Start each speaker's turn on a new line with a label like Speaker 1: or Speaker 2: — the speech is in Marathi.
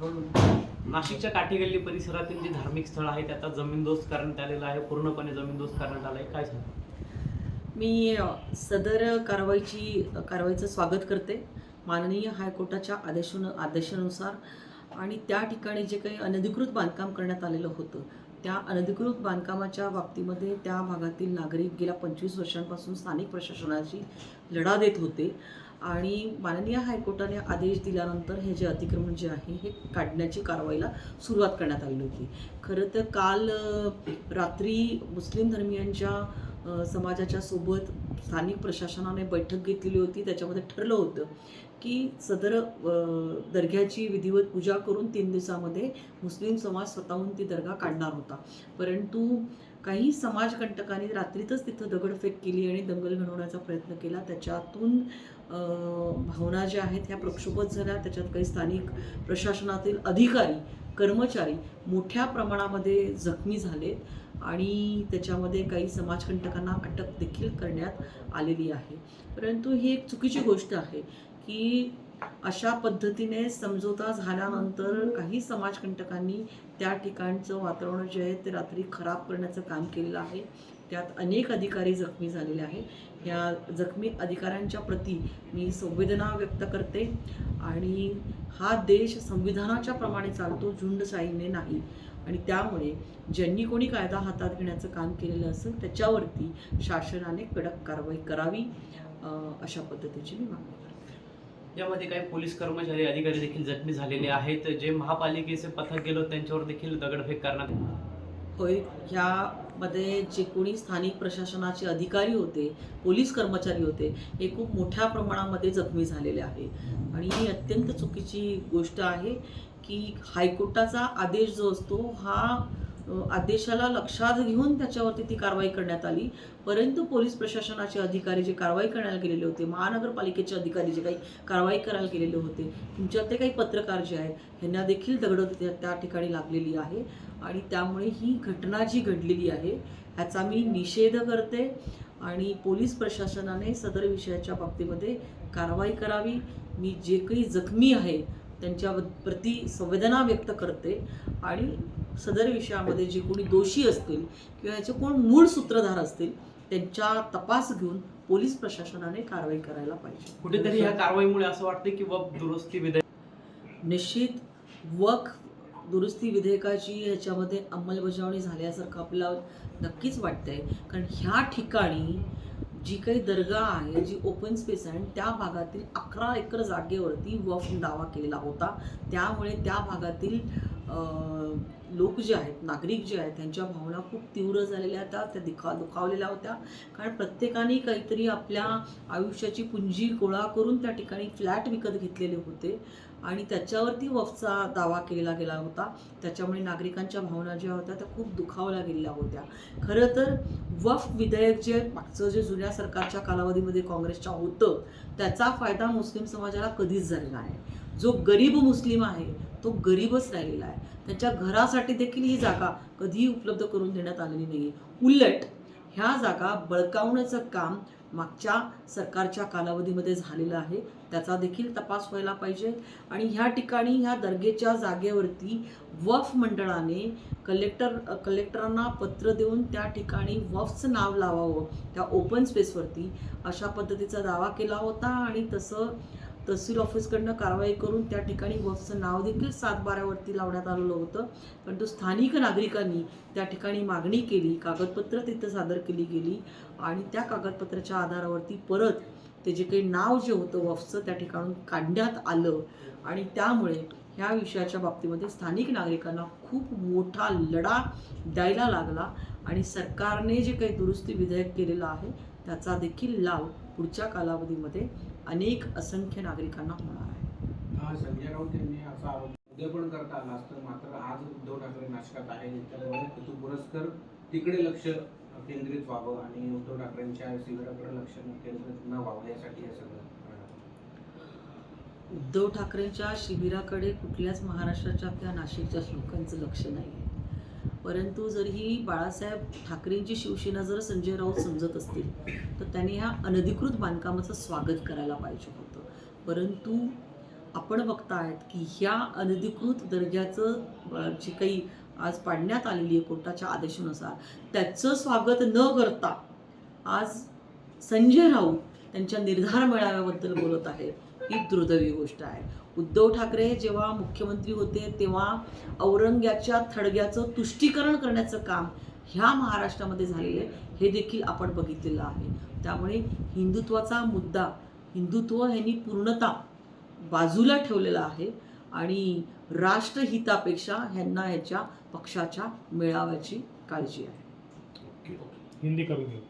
Speaker 1: नाशिकच्या काठेगल्ली परिसरातील जे धार्मिक स्थळ आहे त्याचा जमीनदोस्त करण्यात आलेलं आहे पूर्णपणे जमीनदोस्त करण्यात आलं आहे काय सांगा?
Speaker 2: मी सदर कारवाईची कारवाईचं स्वागत करते. माननीय हायकोर्टाच्या आदेशानु आदेशानुसार आणि त्या ठिकाणी जे काही अनधिकृत बांधकाम करण्यात आलेलं होतं त्या अनधिकृत बांधकामाच्या बाबतीमध्ये त्या भागातील नागरिक गेल्या पंचवीस वर्षांपासून स्थानिक प्रशासनाशी लढा देत होते. आणि माननीय हायकोर्टाने आदेश दिल्यानंतर हे जे अतिक्रमण जे आहे हे काढण्याची कारवाईला सुरुवात करण्यात आली होती. खरं तर काल रात्री मुस्लिम धर्मियांच्या समाजाच्या सोबत स्थानिक प्रशासनाने बैठक घेतलेली होती. त्याच्यामध्ये ठरलं होतं की सदर दर्ग्याची विधिवत पूजा करून तीन दिवसामध्ये मुस्लिम समाज स्वतःहून ती दर्गा काढणार होता. परंतु काही समाजकंटकांनी रात्रीतच तिथं दगडफेक केली आणि दंगल घडवण्याचा प्रयत्न केला. त्याच्यातून भावना ज्या आहेत ह्या प्रक्षोभत झाल्या. त्याच्यात काही स्थानिक प्रशासनातील अधिकारी कर्मचारी मोठ्या प्रमाणामध्ये जखमी झालेत आणि त्याच्यामध्ये काही समाजकंटकांना अटक देखील करण्यात आलेली आहे. परंतु ही एक चुकीची गोष्ट आहे की अशा पद्धतीने समझोता झाल्यानंतर काही समाजकंटकांनी त्या ठिकाणचं वातावरण जे आहे ते रात्री खराब करण्याचं काम केलेलं आहे. त्यात अनेक अधिकारी जखमी झालेले आहे या जखमी अधिकाऱ्यांच्या प्रती मी संवेदना व्यक्त करते. आणि हा देश संविधानाच्या प्रमाणे चालतो झुंडशाहीने नाही. आणि त्यामुळे ज्यांनी कोणी कायदा हातात घेण्याचं काम केलेलं असेल त्याच्यावरती शासनाने कडक कारवाई करावी अशा पद्धतीची मी मागणी
Speaker 1: यामध्ये काही पोलीस कर्मचारी अधिकारी देखील जखमी झालेले आहेत. जे महापालिकेचे पथक गेलो त्यांच्यावर देखील दगडफेक करण्यात
Speaker 2: होय ह्यामध्ये जे कोणी स्थानिक प्रशासनाचे अधिकारी होते पोलीस कर्मचारी होते हे खूप मोठ्या प्रमाणामध्ये जखमी झालेले आहे. आणि ही अत्यंत चुकीची गोष्ट आहे की हायकोर्टाचा आदेश जो असतो हा आदेशाला लक्षात घेऊन त्याच्यावरती ती कारवाई करण्यात आली. परंतु पोलीस प्रशासनाचे अधिकारी जे कारवाई करायला गेलेले होते महानगरपालिकेचे अधिकारी जे काही कारवाई करायला गेलेले होते तुमच्यातले काही पत्रकार जे आहेत ह्यांना देखील दगड त्या त्या ठिकाणी लागलेली आहे. आणि त्यामुळे ही घटना जी घडलेली आहे ह्याचा मी निषेध करते आणि पोलीस प्रशासनाने सदर विषयाच्या बाबतीमध्ये कारवाई करावी. मी जे काही जखमी आहे त्यांच्या प्रती संवेदना व्यक्त करते. आणि सदर विषयामध्ये जे कोणी दोषी असतील किंवा याचे कोण मूळ सूत्रधार असतील त्यांच्या तपास घेऊन पोलीस प्रशासनाने कारवाई करायला पाहिजे.
Speaker 1: कुठेतरी ह्या कारवाईमुळे असं वाटतं की वब दुरुस्ती विधेयक
Speaker 2: निश्चित वक दुरुस्ती विधेयकाची ह्याच्यामध्ये अंमलबजावणी झाल्यासारखं आपल्याला नक्कीच वाटतंय. कारण ह्या ठिकाणी जी काही दर्गा आहे जी ओपन स्पेस आहे त्या भागातील अकरा एकर जागेवरती वफ दावा केलेला होता. त्यामुळे त्या भागातील लोक जे आहेत नागरिक जे आहेत त्यांच्या भावना खूप तीव्र झालेल्या होत्या त्या दिखा दुखावलेल्या होत्या. कारण प्रत्येकाने काहीतरी आपल्या आयुष्याची पुंजी गोळा करून त्या ठिकाणी फ्लॅट विकत घेतलेले होते. आणि त्याच्यावरती वफचा दावा केला गेला होता. त्याच्यामुळे नागरिकांच्या भावना ज्या होत्या त्या खूप दुखावल्या गेलेल्या होत्या. खरं तर वफ विधेयक जे मागचं जे जुन्या सरकारच्या कालावधीमध्ये काँग्रेसच्या होतं त्याचा फायदा मुस्लिम समाजाला कधीच झालेला आहे जो गरीब मुस्लिम आहे तो गरीबच राहिलेला आहे. त्यांच्या घरासाठी देखील ही जागा कधीही उपलब्ध करून देण्यात आलेली नाही उलट ह्या जागा बळकावण्याचं काम मागच्या सरकारच्या कालावधीमध्ये झालेलं आहे. त्याचा देखील तपास व्हायला पाहिजे. आणि ह्या ठिकाणी ह्या दर्गेच्या जागेवरती वफ मंडळाने कलेक्टर कलेक्टरांना पत्र देऊन त्या ठिकाणी वफचं नाव लावावं. त्या ओपन स्पेसवरती अशा पद्धतीचा दावा केला होता आणि तसं तहसील ऑफिसकडनं कारवाई करून त्या ठिकाणी वफचं नाव देखील सात बारावरती लावण्यात आलेलं होतं. परंतु स्थानिक नागरिकांनी त्या ठिकाणी मागणी केली कागदपत्र तिथं सादर केली गेली आणि त्या कागदपत्राच्या आधारावरती परत ते जे काही नाव जे होतं वफचं त्या ठिकाणून काढण्यात आलं. आणि त्यामुळे ह्या विषयाच्या बाबतीमध्ये स्थानिक नागरिकांना खूप मोठा लढा द्यायला लागला आणि सरकारने जे काही दुरुस्ती विधेयक केलेलं आहे त्याचा देखील लाभ पुढच्या कालावधीमध्ये अनेक असंख्य नागरिकांना होणार आहे.
Speaker 3: हा, संजय राऊत यांनी असा आरोप उद्या पण करता आला असतं मात्र आज उद्धव ठाकरे नाशकात आहे त्यामुळे हेतू पुरस्कर तिकडे लक्ष केंद्रित व्हावं आणि उद्धव ठाकरेंच्या शिबिराकडे लक्ष केंद्रित न व्हावं यासाठी हे सगळं
Speaker 2: उद्धव ठाकरेंच्या शिबिराकडे कुठल्याच महाराष्ट्राच्या किंवा नाशिकच्या लोकांचं लक्ष नाही आहे परंतु जर ही बाळासाहेब ठाकरेंची शिवसेना जर संजय राऊत समजत असतील तर त्यांनी ह्या अनधिकृत बांधकामाचं स्वागत करायला पाहिजे होतं. परंतु आपण बघतायत की ह्या अनधिकृत दर्जाचं जे काही आज पाडण्यात आलेली आहे कोर्टाच्या आदेशानुसार त्याचं स्वागत न करता आज संजय राऊत त्यांच्या निर्धार मेळाव्याबद्दल बोलत आहेत. ही दुर्दैवी गोष्ट आहे. उद्धव ठाकरे जेव्हा मुख्यमंत्री होते तेव्हा औरंग्याच्या थडग्याचं तुष्टीकरण करण्याचं काम ह्या महाराष्ट्रामध्ये झालेलं आहे हे देखील आपण बघितलेलं आहे. त्यामुळे हिंदुत्वाचा मुद्दा हिंदुत्व ह्यांनी पूर्णता बाजूला ठेवलेला आहे आणि राष्ट्रहितापेक्षा ह्यांना ह्याच्या पक्षाच्या मेळाव्याची काळजी आहे.
Speaker 4: हिंदी करून घेऊ